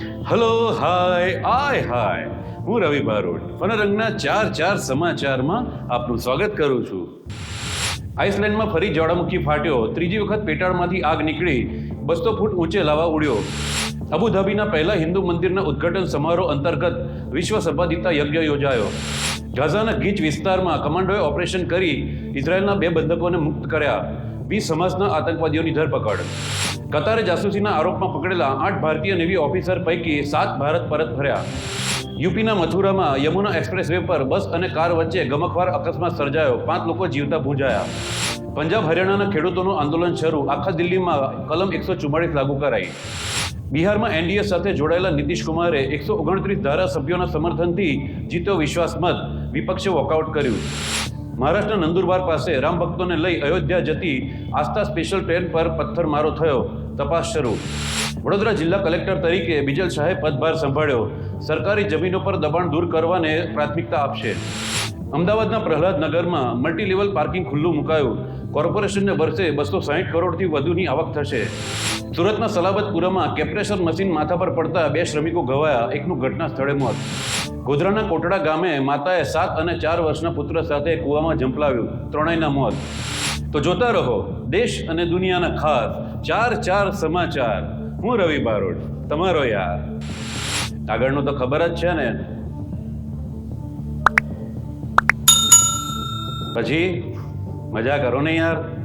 Hello hi આય હાય હું રવિ બારોટ. ફનરંગના ચાર ચાર સમાચારમાં આપનું સ્વાગત કરું છું. આઇસલેન્ડમાં ફરી જ્વાળામુખી ફાટ્યો. ત્રીજી વખત પેટાળમાંથી આગ નીકળી. બસો ફૂટ ઊંચે લાવા ઉડ્યો. અબુધાબીના પહેલા હિન્દુ મંદિરના ઉદ્ઘાટન સમારોહ અંતર્ગત વિશ્વ સભાદિતા યજ્ઞ યોજાયો. ગાઝાના ગીચ વિસ્તારમાં કમાન્ડોએ ઓપરેશન કરી. ઇઝરાયેલના બે બંધકોને મુક્ત કર્યા. વીસ સમાજના આતંકવાદીઓની ધરપકડ. કતારે જાસૂસીના આરોપમાં પકડેલા આઠ ભારતીય નેવી ઓફિસર પૈકી સાત ભારત પરત ફર્યા. યુપીના મથુરામાં યમુના એક્સપ્રેસ વે પર બસ અને કાર વચ્ચે ગમખવાર અકસ્માત સર્જાયો. પાંચ લોકો જીવતા ભૂંજાયા. પંજાબ હરિયાણાના ખેડૂતોનું આંદોલન શરૂ. આખા દિલ્હીમાં કલમ એકસો ચુમ્માળીસ લાગુ કરાઈ. બિહારમાં એનડીએ સાથે જોડાયેલા નીતિશ કુમારે એકસો ઓગણત્રીસ ધારાસભ્યોના સમર્થનથી જીત્યો વિશ્વાસ મત. વિપક્ષે વોકઆઉટ કર્યું. મહારાષ્ટ્રના નંદુરબાર પાસે રામ ભક્તોને લઈ અયોધ્યા જતી આસ્થા સ્પેશિયલ ટ્રેન પર પથ્થરમારો થયો. તપાસ શરૂ. વડોદરા જિલ્લા કલેક્ટર તરીકે બિજલ શાહે પદભાર સંભાળ્યો. સરકારી જમીનો પર દબાણ દૂર કરવાને પ્રાથમિકતા આપશે. અમદાવાદના પ્રહલાદ નગરમાં મલ્ટી લેવલ પાર્કિંગ ખુલ્લું મુકાયું. કોર્પોરેશનને વર્ષે બસો સાહીઠ કરોડથી વધુની આવક થશે. સુરતના સલાબતપુરામાં કેપ્રેશર મશીન માથા પર પડતા બે શ્રમિકો ઘવાયા, એકનું ઘટના સ્થળે મોત. ગોધરાના કોટડા ગામે માતાએ સાત અને ચાર વર્ષના પુત્ર સાથે કૂવામાં ઝંપલાવ્યું, ત્રણેયના મોત. તો જોતા રહો, દેશ અને દુનિયાના ખાસ ચાર ચાર સમાચાર. હું રવિ બારોટ, તમારો યાર. આગળનું તો ખબર જ છે ને. પછી? મજા કરો ને યાર?